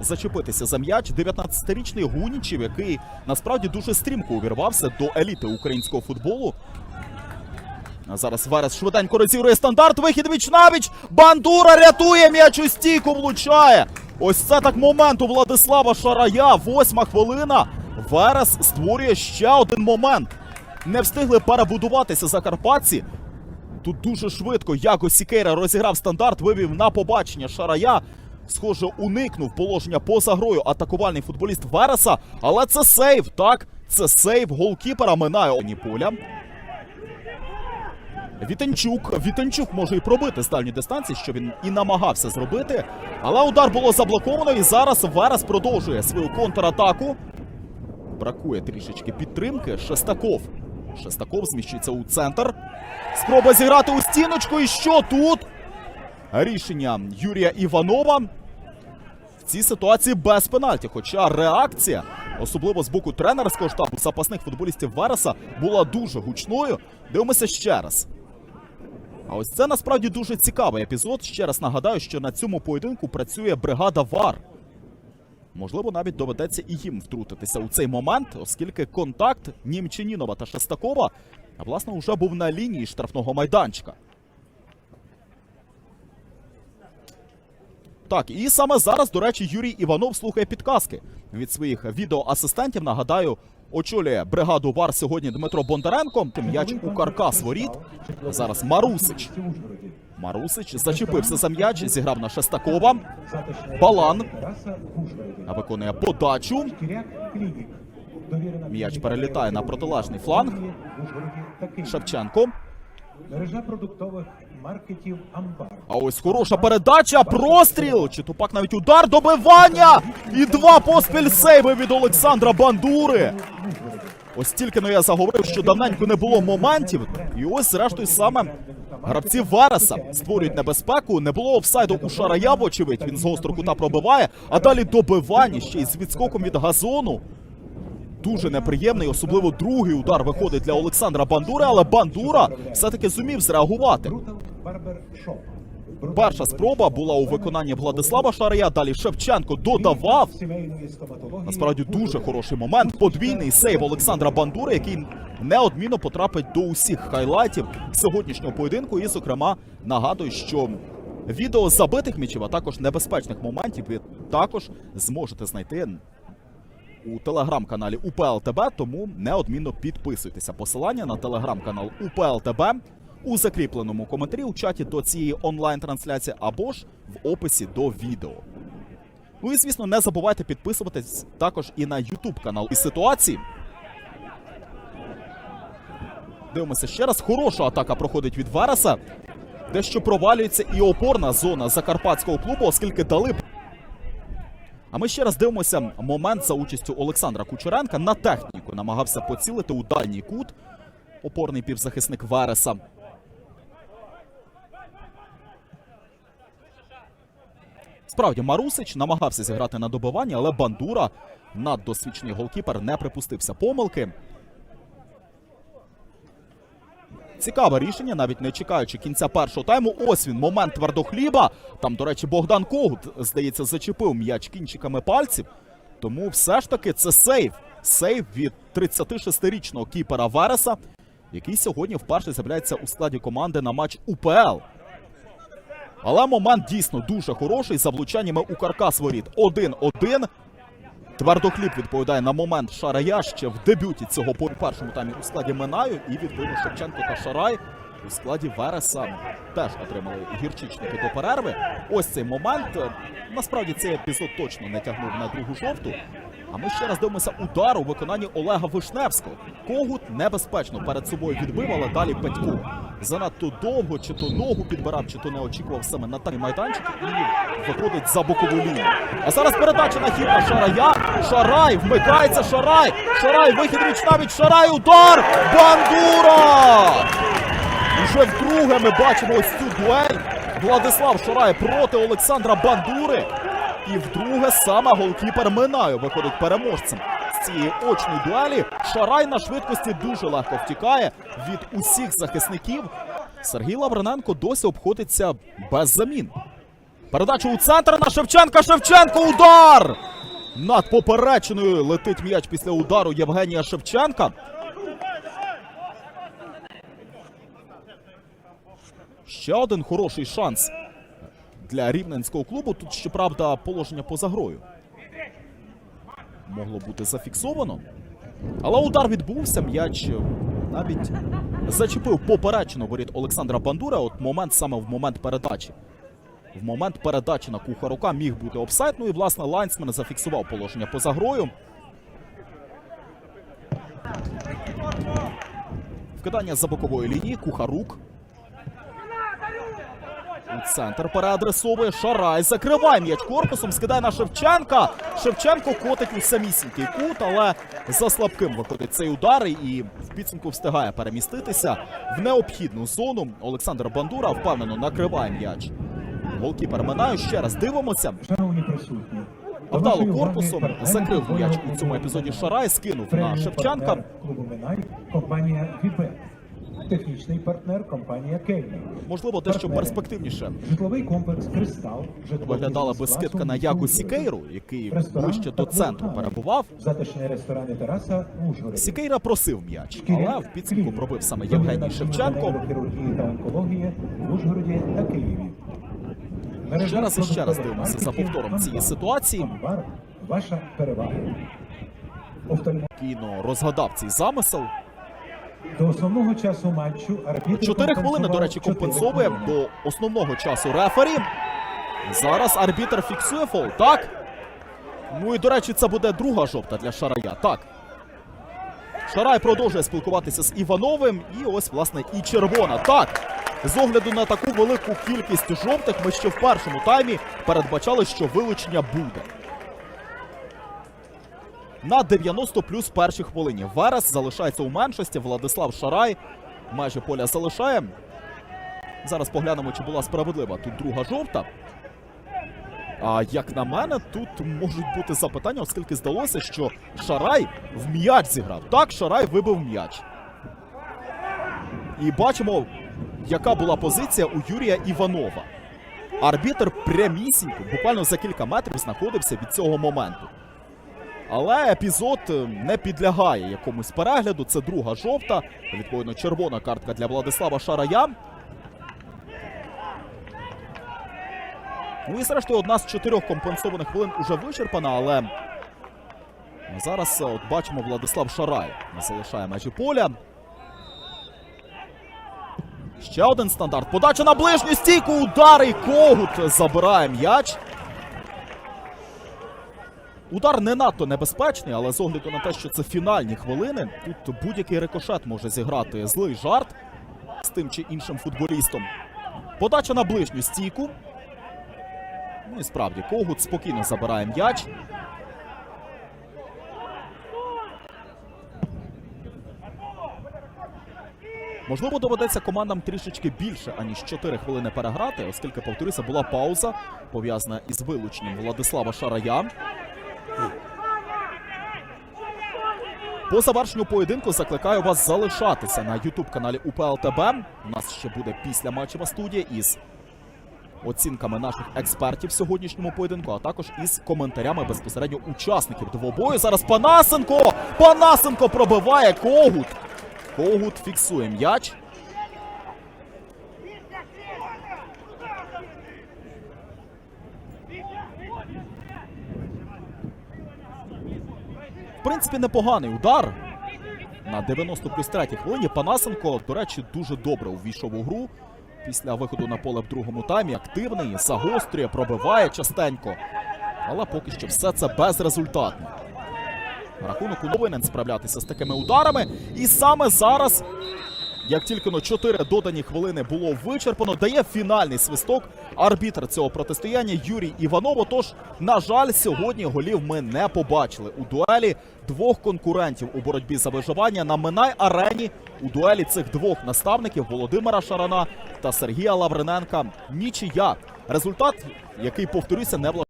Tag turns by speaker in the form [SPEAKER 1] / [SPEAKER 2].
[SPEAKER 1] зачепитися за м'яч 19-річний Гунічів, який насправді дуже стрімко увірвався до еліти українського футболу. А зараз Верес швиденько розігрує стандарт. Вихід віч навіч. Бандура рятує м'яч у стійку, влучає. Ось це так момент у Владислава Шарая. Восьма хвилина. Верес створює ще один момент. Не встигли перебудуватися закарпатці. Тут дуже швидко Яго Сікейра розіграв стандарт, вивів на побачення Шарая. Схоже, уникнув положення поза грою атакувальний футболіст Вереса. Але це сейв, так? Це сейв голкіпера минає оні поля. Вітенчук. Вітенчук може і пробити з дальньої дистанції, що він і намагався зробити. Але удар було заблоковано, і зараз Верес продовжує свою контратаку. Бракує трішечки підтримки. Шестаков. Шестаков зміщується у центр. Спроба зіграти у стіночку. І що тут? Рішення Юрія Іванова. В цій ситуації без пенальті. Хоча реакція, особливо з боку тренерського штабу запасних футболістів Вереса, була дуже гучною. Дивимося ще раз. А ось це насправді дуже цікавий епізод. Ще раз нагадаю, що на цьому поєдинку працює бригада ВАР. Можливо, навіть доведеться і їм втрутитися у цей момент, оскільки контакт Німчанінова та Шестакова, власне, вже був на лінії штрафного майданчика. Так, і саме зараз, до речі, Юрій Іванов слухає підказки від своїх відеоасистентів. Нагадаю, очолює бригаду ВАР сьогодні Дмитро Бондаренко. М'яч у каркас воріт. Зараз Марусич. Марусич зачепився за м'яч, зіграв на Шестакова. Балан виконує подачу. М'яч перелітає на протилежний фланг. Шевченко.
[SPEAKER 2] Мережа продуктових маркетів Амбар.
[SPEAKER 1] А ось хороша передача, простріл! Чи тупак навіть удар, добивання! І два поспіль сейви від Олександра Бандури. Ось тільки но я заговорив, що давненько не було моментів. І ось, зрештою, саме гравці Вареса створюють небезпеку. Не було офсайду у Шарая, вочевидь, він з гострого кута пробиває, а далі добивання ще й з відскоком від газону. Дуже неприємний, особливо другий удар виходить для Олександра Бандури, але Бандура все-таки зумів зреагувати. Перша спроба була у виконанні Владислава Шарая. Далі Шевченко додавав. Насправді дуже хороший момент. Подвійний сейв Олександра Бандури, який неодмінно потрапить до усіх хайлайтів сьогоднішнього поєдинку. І, зокрема, нагадую, що відео забитих м'ячів, а також небезпечних моментів ви також зможете знайти у телеграм-каналі УПЛ ТБ, тому неодмінно підписуйтеся. Посилання на телеграм-канал УПЛ ТБ у закріпленому коментарі у чаті до цієї онлайн-трансляції або ж в описі до відео. Ну і звісно, не забувайте підписуватись також і на YouTube канал і ситуації. Дивимося ще раз. Хороша атака проходить від Вереса. Дещо провалюється і опорна зона закарпатського клубу, оскільки дали. А ми ще раз дивимося момент за участю Олександра Кучеренка на техніку. Намагався поцілити у дальній кут. Опорний півзахисник Вереса. Справді, Марусич намагався зіграти на добивання, але Бандура, наддосвідчений голкіпер, не припустився помилки. Цікаве рішення, навіть не чекаючи кінця першого тайму. Ось він, момент твердохліба. Там, до речі, Богдан Когут, здається, зачепив м'яч кінчиками пальців. Тому все ж таки це сейв. Сейв від 36-річного кіпера Вереса, який сьогодні вперше з'являється у складі команди на матч УПЛ. Але момент дійсно дуже хороший. За влучаннями у каркас воріт 1-1. Твердохліб відповідає на момент Шарая ще в дебюті цього по першому таймі у складі Минаю. І відповідно Шевченко та Шарай у складі Вереса теж отримали гірчичники до перерви. Ось цей момент. Насправді цей епізод точно не тягнув на другу жовту. А ми ще раз дивимося удар у виконанні Олега Вишневського. Когут небезпечно перед собою відбив, але далі Петько. Занадто довго, чи то ногу підбирав, чи то не очікував саме на такий майданчик і виходить за бокову лінію. А зараз передача на хід на Шарая. Шарай, вмикається Шарай. Шарай, вихід річ навіть Шарай, удар! Бандура! Уже вдруге ми бачимо ось цю дуель. Владислав Шарай проти Олександра Бандури. І вдруге саме голкіпер Минаю виходить переможцем цієї очної дуелі. Шарай на швидкості дуже легко втікає від усіх захисників. Сергій Лаврененко досі обходиться без замін. Передача у центр на Шевченка. Шевченко удар! Над поперечиною летить м'яч після удару Євгенія Шевченка. Ще один хороший шанс для рівненського клубу. Тут, щоправда, положення поза грою. Могло бути зафіксовано. Але удар відбувся, м'яч навіть зачепив поперечину воріт Олександра Бандура. От момент саме в момент передачі. В момент передачі на Кухарука міг бути офсайд. Ну і власне лайнсмен зафіксував положення поза грою. Вкидання за бокової лінії. Кухарук. Центр переадресовує Шарай. Закриває м'яч корпусом, скидає на Шевченка. Шевченко котить у самісінький кут, але за слабким виходить цей удар і в підсумку встигає переміститися в необхідну зону. Олександр Бандура впевнено накриває м'яч. Голкіпер минає. Ще раз дивимося. Вдало корпусом закрив м'яч у цьому епізоді. Шарай, скинув на Шевченка.
[SPEAKER 2] Технічний партнер компанія Кельмі.
[SPEAKER 1] Можливо, дещо перспективніше
[SPEAKER 2] Житловий комплекс Кристал.
[SPEAKER 1] виглядала би скидка на
[SPEAKER 2] Ужгорода.
[SPEAKER 1] Сікейру, який ближче до центру перебував.
[SPEAKER 2] Затишний ресторан і тераса в Ужгороді.
[SPEAKER 1] Сікейра просив м'яч, але в підсумку пробив саме Євгеній Шевченко.
[SPEAKER 2] нейрохірургії та онкології в Ужгороді та Києві.
[SPEAKER 1] Ще раз і ще раз дивимося за повтором цієї ситуації.
[SPEAKER 2] Ваша перевага.
[SPEAKER 1] Кіно розгадав цей замисел.
[SPEAKER 2] До основного часу матчу арбітр
[SPEAKER 1] Чотири хвилини, до речі, компенсовує до основного часу рефері. Зараз арбітр фіксує фол, так? Ну і до речі, це буде друга жовта для Шарая. Так. Шарай продовжує спілкуватися з Івановим. І ось, власне, і червона. Так. З огляду на таку велику кількість жовтих, ми ще в першому таймі передбачали, що вилучення буде. На 90 плюс першій хвилині. Верес залишається у меншості. Владислав Шарай майже поля залишає. Зараз поглянемо, чи була справедлива тут друга жовта. А як на мене, тут можуть бути запитання, оскільки здалося, що Шарай в м'яч зіграв. Так, Шарай вибив м'яч. І бачимо, яка була позиція у Юрія Іванова. Арбітр прямісінько, буквально за кілька метрів знаходився від цього моменту. Але епізод е, не підлягає якомусь перегляду. Це друга жовта. Відповідно, червона картка для Владислава Шарая. Ну і зрештою, одна з чотирьох компенсованих хвилин уже вичерпана, але зараз е, от бачимо Владислав Шарай залишає межі поля. Ще один стандарт. Подача на ближню стійку. Удар і Когут забирає м'яч. Удар не надто небезпечний, але з огляду на те, що це фінальні хвилини, тут будь-який рикошет може зіграти злий жарт з тим чи іншим футболістом. Подача на ближню стійку. Ну і справді, Когут спокійно забирає м'яч. Можливо, доведеться командам трішечки більше, аніж 4 хвилини переграти, оскільки, повторюся, була пауза, пов'язана із вилученням Владислава Шарая. По завершенню поєдинку закликаю вас залишатися на youtube каналі УПЛ ТБ. У нас ще буде після матчева студія із оцінками наших експертів в сьогоднішньому поєдинку, а також із коментарями безпосередньо учасників двобою. Зараз Панасенко! Панасенко пробиває Когут. Когут фіксує м'яч. Принципі, непоганий удар. На 93-й хвилині Панасенко, до речі, дуже добре увійшов у гру. Після виходу на поле в другому таймі активний, загострює, пробиває частенько. Але поки що все це безрезультатно. Рахунок у повинен справлятися з такими ударами. І саме зараз, як тільки но 4 додані хвилини було вичерпано, дає фінальний свисток арбітр цього протистояння Юрій Іваново. Тож, на жаль, сьогодні голів ми не побачили у дуелі двох конкурентів у боротьбі за виживання на Минай арені. У дуелі цих двох наставників Володимира Шарана та Сергія Лавриненка. Нічия. Результат, який повторюся, не влаштовує.